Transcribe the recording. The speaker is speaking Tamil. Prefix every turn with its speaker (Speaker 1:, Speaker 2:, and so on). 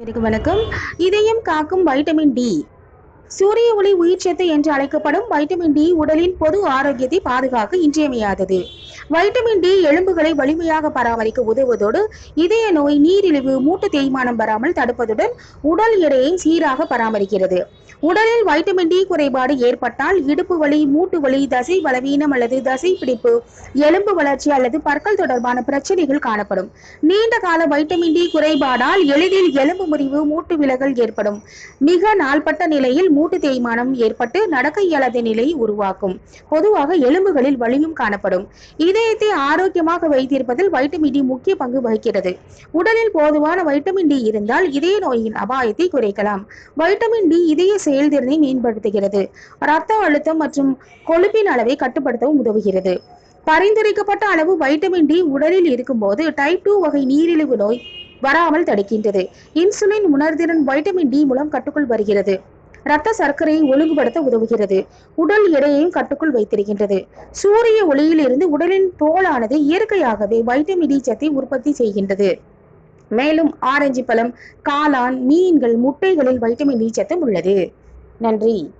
Speaker 1: அனைவருக்கும் வணக்கம். இதயம் காக்கும் வைட்டமின் டி. சூரிய ஒளி உயிர்ச்சத்து என்று அழைக்கப்படும் வைட்டமின் டி உடலின் பொது ஆரோக்கியத்தை பாதுகாக்க இன்றியமையாதது. வைட்டமின் டி எலும்புகளை வலிமையாக பராமரிக்க உதவுவதோடு இதய நோய் நீரிழிவு மூட்டு தேய்மானம் வராமல் தடுப்பதுடன் உடல் எடையை சீராக பராமரிக்கிறது. உடலில் வைட்டமின் டி குறைபாடு ஏற்பட்டால் இடுப்பு வலி மூட்டு வலி தசை பலவீனம் அல்லது தசை பிடிப்பு எலும்பு வளர்ச்சி அல்லது பற்கள் தொடர்பான பிரச்சனைகள் காணப்படும். நீண்ட கால வைட்டமின் டி குறைபாடால் எளிதில் எலும்பு முறிவு மூட்டு விலகல் ஏற்படும். மிக நாள்பட்ட நிலையில் மூட்டு தேய்மானம் ஏற்பட்டு நடக்க இயலாத நிலையை உருவாக்கும். பொதுவாக எலும்புகளில் வலியும் காணப்படும். இதயத்தை ஆரோக்கியமாக வைத்திருப்பதில் வைட்டமின் டி முக்கிய பங்கு வகிக்கிறது. உடலில் போதுமான வைட்டமின் டி இருந்தால் இதய நோயின் அபாயத்தை குறைக்கலாம். வைட்டமின் டி இதய செயல்திறனை மேம்படுத்துகிறது. ரத்த அழுத்தம் மற்றும் கொழுப்பின் அளவை கட்டுப்படுத்தவும் உதவுகிறது. பரிந்துரைக்கப்பட்ட அளவு வைட்டமின் டி உடலில் இருக்கும்போது டைப் டூ வகை நீரிழிவு நோய் வராமல் தடுக்கின்றது. இன்சுலின் உணர்திறன் வைட்டமின் டி மூலம் கட்டுக்குள் வருகிறது. இரத்த சர்க்கரையை ஒழுங்குபடுத்த உதவுகிறது. உடல் எடையையும் கட்டுக்குள் வைத்திருக்கின்றது. சூரிய ஒளியில் இருந்து உடலின் தோலானது இயற்கையாகவே வைட்டமின் டி சத்தை உற்பத்தி செய்கின்றது. மேலும் ஆரஞ்சு பழம் காளான் மீன்கள் முட்டைகளில் வைட்டமின் டி சத்தம் உள்ளது. நன்றி.